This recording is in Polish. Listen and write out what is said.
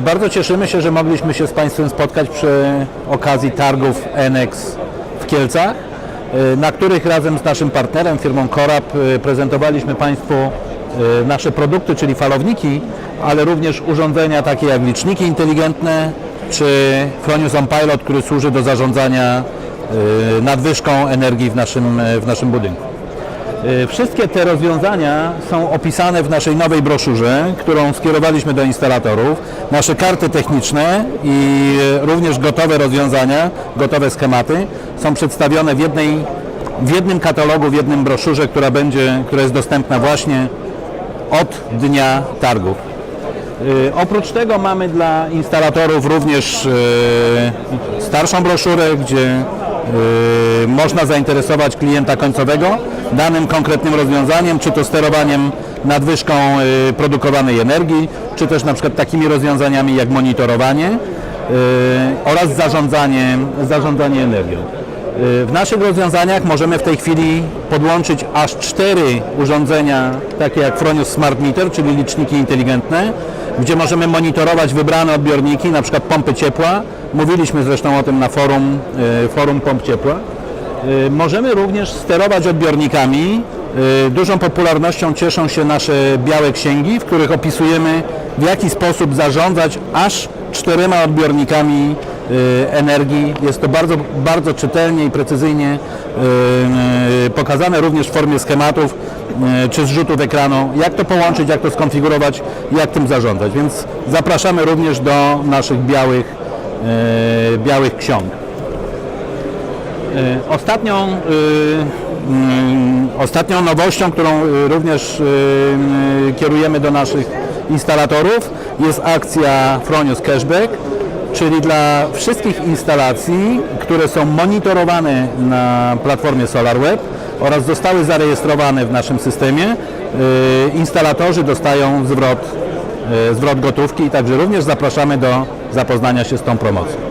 Bardzo cieszymy się, że mogliśmy się z Państwem spotkać przy okazji targów NX w Kielcach, y, na których razem z naszym partnerem, firmą Corap, y, prezentowaliśmy Państwu y, nasze produkty, czyli falowniki, ale również urządzenia takie jak liczniki inteligentne, czy Fronius On Pilot, który służy do zarządzania y, nadwyżką energii w naszym, w naszym budynku. Y, Wszystkie te rozwiązania są opisane w naszej nowej broszurze, którą skierowaliśmy do instalatorów. Nasze karty techniczne i y, również gotowe rozwiązania, gotowe schematy są przedstawione w, jednej, w jednym katalogu, w jednym broszurze, która, będzie, która jest dostępna właśnie od dnia targów. Y, Oprócz tego mamy dla instalatorów również starszą broszurę, gdzie można zainteresować klienta końcowego danym konkretnym rozwiązaniem, czy to sterowaniem nadwyżką y, produkowanej energii, czy też na przykład takimi rozwiązaniami jak monitorowanie y, oraz zarządzanie, zarządzanie energią. Y, W naszych rozwiązaniach możemy w tej chwili podłączyć aż cztery urządzenia, takie jak Fronius Smart Meter, czyli liczniki inteligentne, gdzie możemy monitorować wybrane odbiorniki, na przykład pompy ciepła. Mówiliśmy zresztą o tym na forum, y, forum pomp ciepła. Y, Możemy również sterować odbiornikami. Dużą popularnością cieszą się nasze białe księgi, w których opisujemy w jaki sposób zarządzać aż czterema odbiornikami energii. Jest to bardzo, bardzo czytelnie i precyzyjnie y, y, pokazane również w formie schematów y, czy zrzutów ekranu, jak to połączyć, jak to skonfigurować, jak tym zarządzać. Więc zapraszamy również do naszych białych, y, białych ksiąg. Y, Ostatnią, y, ostatnią nowością, którą y, również y, y, kierujemy do naszych instalatorów jest akcja Fronius Cashback, czyli dla wszystkich instalacji, które są monitorowane na platformie SolarWeb oraz zostały zarejestrowane w naszym systemie, y, instalatorzy dostają zwrot, y, zwrot gotówki, także również zapraszamy do zapoznania się z tą promocją.